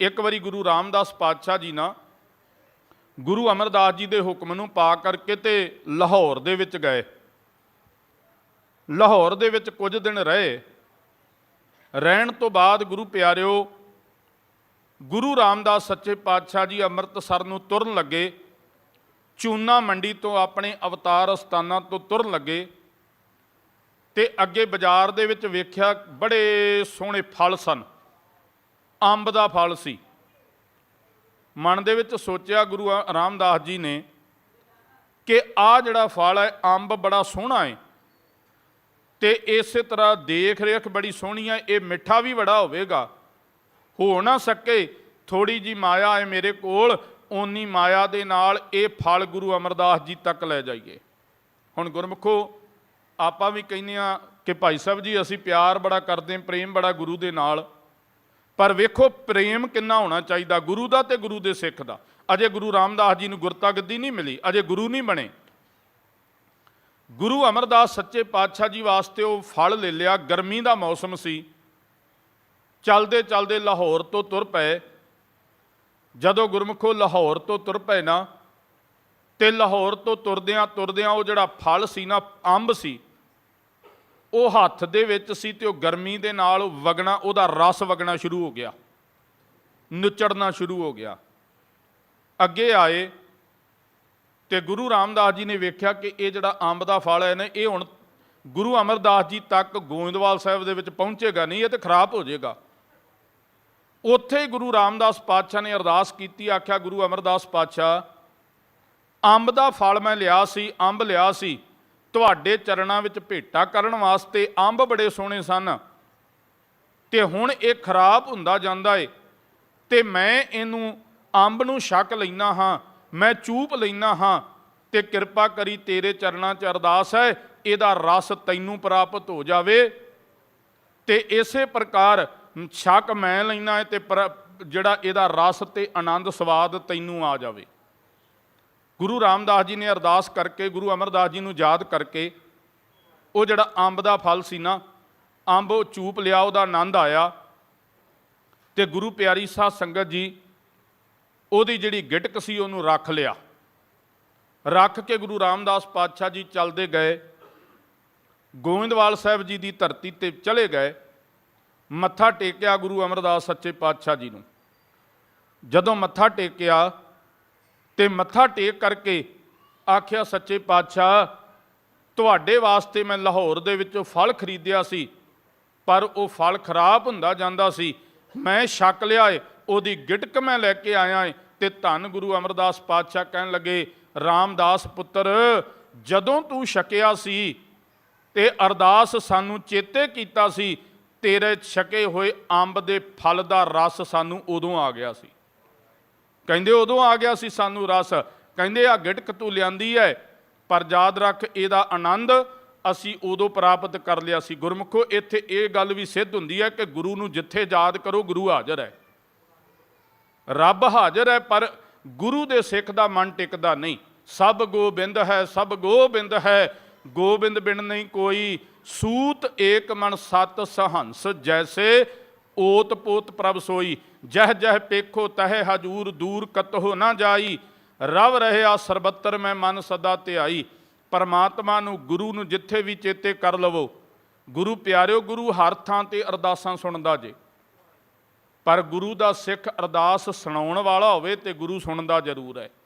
ਇੱਕ ਵਾਰੀ ਗੁਰੂ ਰਾਮਦਾਸ ਪਾਤਸ਼ਾਹ ਜੀ ਨਾ ਗੁਰੂ ਅਮਰਦਾਸ ਜੀ ਦੇ ਹੁਕਮ ਨੂੰ ਪਾ ਕਰਕੇ ਤੇ ਲਾਹੌਰ ਦੇ ਵਿੱਚ ਗਏ। ਲਾਹੌਰ ਦੇ ਵਿੱਚ ਕੁਝ ਦਿਨ ਰਹੇ। ਰਹਿਣ ਤੋਂ ਬਾਅਦ ਗੁਰੂ ਪਿਆਰਿਓ, ਗੁਰੂ ਰਾਮਦਾਸ ਸੱਚੇ ਪਾਤਸ਼ਾਹ ਜੀ ਅੰਮ੍ਰਿਤਸਰ ਨੂੰ ਤੁਰਨ ਲੱਗੇ। ਚੂਨਾ ਮੰਡੀ ਤੋਂ ਆਪਣੇ ਅਵਤਾਰ ਅਸਥਾਨਾਂ ਤੋਂ ਤੁਰਨ ਲੱਗੇ ਤੇ ਅੱਗੇ ਬਾਜ਼ਾਰ ਦੇ ਵਿੱਚ ਵੇਖਿਆ ਬੜੇ ਸੋਹਣੇ ਫਲ ਸਨ। ਅੰਬ ਦਾ ਫਲ ਸੀ। ਮਨ ਦੇ ਵਿੱਚ ਸੋਚਿਆ ਗੁਰੂ ਰਾਮਦਾਸ ਜੀ ਨੇ ਕਿ ਆ ਜਿਹੜਾ ਫਲ ਹੈ, ਅੰਬ ਬੜਾ ਸੋਹਣਾ ਹੈ ਤੇ ਇਸੇ ਤਰ੍ਹਾਂ ਦੇਖ ਰੇਖ ਬੜੀ ਸੋਹਣੀ ਹੈ ਇਹ ਮਿੱਠਾ ਵੀ ਬੜਾ ਹੋਵੇਗਾ। ਹੋ ਨਾ ਸਕੇ, ਥੋੜੀ ਜੀ ਮਾਇਆ ਹੈ ਮੇਰੇ ਕੋਲ, ਓਨੀ ਮਾਇਆ ਦੇ ਨਾਲ ਇਹ ਫਲ ਗੁਰੂ ਅਮਰਦਾਸ ਜੀ ਤੱਕ ਲੈ ਜਾਈਏ। ਹੁਣ ਗੁਰਮੁਖੋ, ਆਪਾਂ ਵੀ ਕਹਿੰਦੇ ਆ ਕਿ ਭਾਈ ਸਾਹਿਬ ਜੀ, ਅਸੀਂ ਪਿਆਰ ਬੜਾ ਕਰਦੇ ਹਾਂ ਪ੍ਰੇਮ ਬੜਾ ਗੁਰੂ ਦੇ ਨਾਲ। ਪਰ ਵੇਖੋ, ਪ੍ਰੇਮ ਕਿੰਨਾ ਹੋਣਾ ਚਾਹੀਦਾ, ਗੁਰੂ ਦਾ ਤੇ ਗੁਰੂ ਦੇ ਸਿੱਖ ਦਾ। ਅਜੇ ਗੁਰੂ ਰਾਮਦਾਸ ਜੀ ਨੂੰ ਗੁਰਤਾ ਗੱਦੀ ਨਹੀਂ ਮਿਲੀ, ਅਜੇ ਗੁਰੂ ਨਹੀਂ ਬਣੇ। ਗੁਰੂ ਅਮਰਦਾਸ ਸੱਚੇ ਪਾਤਸ਼ਾਹ ਜੀ ਵਾਸਤੇ ਉਹ ਫਲ ਲੈ ਲਿਆ, ਗਰਮੀ ਦਾ ਮੌਸਮ ਸੀ। ਚਲਦੇ ਚਲਦੇ ਲਾਹੌਰ ਤੋਂ ਤੁਰ ਪਏ। ਜਦੋਂ ਗੁਰਮੁਖੋ ਲਾਹੌਰ ਤੋਂ ਤੁਰ ਪਏ ਨਾ, ਤੇ ਲਾਹੌਰ ਤੋਂ ਤੁਰਦਿਆਂ ਤੁਰਦਿਆਂ ਉਹ ਜਿਹੜਾ ਫਲ ਸੀ ਨਾ, ਅੰਬ ਸੀ। ਉਹ ਹੱਥ ਦੇ ਵਿੱਚ ਸੀ ਤੇ ਉਹ ਗਰਮੀ ਦੇ ਨਾਲ ਵਗਣਾ, ਉਹਦਾ ਰਸ ਵਗਣਾ ਸ਼ੁਰੂ ਹੋ ਗਿਆ। ਨੁਚੜਨਾ ਸ਼ੁਰੂ ਹੋ ਗਿਆ। ਅੱਗੇ ਆਏ ਤੇ ਗੁਰੂ ਰਾਮਦਾਸ ਜੀ ਨੇ ਵੇਖਿਆ ਕਿ ਇਹ ਜਿਹੜਾ ਅੰਬ ਦਾ ਫਲ ਹੈ ਨਾ, ਇਹ ਹੁਣ ਗੁਰੂ ਅਮਰਦਾਸ ਜੀ ਤੱਕ ਗੋਇੰਦਵਾਲ ਸਾਹਿਬ ਦੇ ਵਿੱਚ ਪਹੁੰਚੇਗਾ ਨਹੀਂ, ਇਹ ਤੇ ਖਰਾਬ ਹੋ ਜਾਏਗਾ। ਉੱਥੇ ਹੀ ਗੁਰੂ ਰਾਮਦਾਸ ਪਾਤਸ਼ਾਹ ਨੇ ਅਰਦਾਸ ਕੀਤੀ, ਆਖਿਆ ਗੁਰੂ ਅਮਰਦਾਸ ਪਾਤਸ਼ਾਹ, ਅੰਬ ਦਾ ਫਲ ਮੈਂ ਲਿਆ ਸੀ, ਅੰਬ ਲਿਆ ਸੀ। ਤੁਹਾਡੇ ਚਰਨਾਂ ਵਿੱਚ ਭੇਟਾ ਕਰਨ ਵਾਸਤੇ ਅੰਬ ਬੜੇ ਸੋਹਣੇ ਸਨ। ਤੇ ਹੁਣ ਇਹ ਖਰਾਬ ਹੁੰਦਾ ਜਾਂਦਾ ਏ ਤੇ ਮੈਂ ਇਹਨੂੰ ਅੰਬ ਨੂੰ ਛਕ ਲੈਣਾ ਹਾਂ, ਮੈਂ ਚੂਪ ਲੈਣਾ ਹਾਂ ਤੇ ਕਿਰਪਾ ਕਰੀ ਤੇਰੇ ਚਰਨਾਂ 'ਚ ਅਰਦਾਸ ਹੈ, ਇਹਦਾ ਰਸ ਤੈਨੂੰ ਪ੍ਰਾਪਤ ਹੋ ਜਾਵੇ। ਤੇ ਇਸੇ ਪ੍ਰਕਾਰ ਛਕ ਮੈਂ ਲੈਣਾ ਹੈ ਤੇ ਪਰ- ਜਿਹੜਾ ਇਹਦਾ ਰਸ ਤੇ ਆਨੰਦ ਸਵਾਦ ਤੈਨੂੰ ਆ ਜਾਵੇ। ਗੁਰੂ ਰਾਮਦਾਸ ਜੀ ਨੇ ਅਰਦਾਸ ਕਰਕੇ, ਗੁਰੂ ਅਮਰਦਾਸ ਜੀ ਨੂੰ ਯਾਦ ਕਰਕੇ ਉਹ ਜਿਹੜਾ ਅੰਬ ਦਾ ਫਲ ਸੀ ਨਾ, ਅੰਬ ਉਹ ਚੂਪ ਲਿਆ, ਉਹਦਾ ਆਨੰਦ ਆਇਆ ਤੇ ਗੁਰੂ ਪਿਆਰੀ ਸਾਧ ਸੰਗਤ ਜੀ ਉਹਦੀ ਜਿਹੜੀ ਗਿਟਕ ਸੀ ਉਹਨੂੰ ਰੱਖ ਲਿਆ। ਰੱਖ ਕੇ ਗੁਰੂ ਰਾਮਦਾਸ ਪਾਤਸ਼ਾਹ ਜੀ ਚੱਲਦੇ ਗਏ, ਗੋਇੰਦਵਾਲ ਸਾਹਿਬ ਜੀ ਦੀ ਧਰਤੀ ਤੇ ਚਲੇ ਗਏ, ਮੱਥਾ ਟੇਕਿਆ ਗੁਰੂ ਅਮਰਦਾਸ ਸੱਚੇ ਪਾਤਸ਼ਾਹ ਜੀ ਨੂੰ। ਜਦੋਂ ਮੱਥਾ ਟੇਕਿਆ ਤੇ ਮੱਥਾ ਟੇਕ ਕਰਕੇ ਆਖਿਆ, ਸੱਚੇ ਪਾਤਸ਼ਾਹ, ਤੁਹਾਡੇ ਵਾਸਤੇ ਮੈਂ ਲਾਹੌਰ ਦੇ ਵਿੱਚੋਂ ਫਲ ਖਰੀਦਿਆ ਸੀ, ਪਰ ਉਹ ਫਲ ਖਰਾਬ ਹੁੰਦਾ ਜਾਂਦਾ ਸੀ। ਮੈਂ ਛਕ ਲਿਆ ਏ, ਉਹਦੀ ਗਿਟਕ ਮੈਂ ਲੈ ਕੇ ਆਇਆ ਏ। ਤੇ ਧੰਨ ਗੁਰੂ ਅਮਰਦਾਸ ਪਾਤਸ਼ਾਹ ਕਹਿਣ ਲੱਗੇ, ਰਾਮਦਾਸ ਪੁੱਤਰ, ਜਦੋਂ ਤੂੰ ਛਕਿਆ ਸੀ ਤੇ ਅਰਦਾਸ ਸਾਨੂੰ ਚੇਤੇ ਕੀਤਾ ਸੀ, ਤੇਰੇ ਛਕੇ ਹੋਏ ਅੰਬ ਦੇ ਫਲ ਦਾ ਰਸ ਸਾਨੂੰ ਉਦੋਂ ਆ ਗਿਆ ਸੀ। ਕਹਿੰਦੇ ਉਦੋਂ ਆ ਗਿਆ ਸੀ ਸਾਨੂੰ ਰਸ। ਕਹਿੰਦੇ ਆ ਗਿਟਕ ਤੂੰ ਲਿਆਂਦੀ ਹੈ ਪਰ ਯਾਦ ਰੱਖ ਇਹਦਾ ਆਨੰਦ ਅਸੀਂ ਉਦੋਂ ਪ੍ਰਾਪਤ ਕਰ ਲਿਆ ਸੀ। ਗੁਰਮੁਖੋ, ਇੱਥੇ ਇਹ ਗੱਲ ਵੀ ਸਿੱਧ ਹੁੰਦੀ ਹੈ ਕਿ ਗੁਰੂ ਨੂੰ ਜਿੱਥੇ ਯਾਦ ਕਰੋ, ਗੁਰੂ ਹਾਜ਼ਰ ਹੈ ਰੱਬ ਹਾਜ਼ਰ ਹੈ ਪਰ ਗੁਰੂ ਦੇ ਸਿੱਖ ਦਾ ਮਨ ਟਿਕਦਾ ਨਹੀਂ। ਸਭ ਗੋਬਿੰਦ ਹੈ, ਸਭ ਗੋਬਿੰਦ ਹੈ। ਗੋਬਿੰਦ ਬਿਨ ਨਹੀਂ ਕੋਈ। ਸੂਤ ਏਕ ਮਨ ਸਤ ਸਹੰਸ ਜੈਸੇ ਓਤ ਪੋਤ ਪ੍ਰਭ ਸੋਈ, ਜਹ ਜਹ ਪੇਖੋ ਤਹਿ ਹਜੂਰ ਦੂਰ ਕਤਹੁ ਨਾ ਜਾਈ। ਰਵ ਰਹਿਆ ਸਰਬੱਤਰ ਮੈਂ ਮਨ ਸਦਾ ਧਿਆਈ। ਪਰਮਾਤਮਾ ਨੂੰ, ਗੁਰੂ ਨੂੰ ਜਿੱਥੇ ਵੀ ਚੇਤੇ ਕਰ ਲਵੋ। ਗੁਰੂ ਪਿਆਰਿਓ, ਗੁਰੂ ਹਰ ਥਾਂ ਤੇ ਅਰਦਾਸਾਂ ਸੁਣਦਾ ਜੇ। ਪਰ ਗੁਰੂ ਦਾ ਸਿੱਖ ਅਰਦਾਸ ਸੁਣਾਉਣ ਵਾਲਾ ਹੋਵੇ ਤੇ ਗੁਰੂ ਸੁਣਦਾ ਜ਼ਰੂਰ ਹੈ।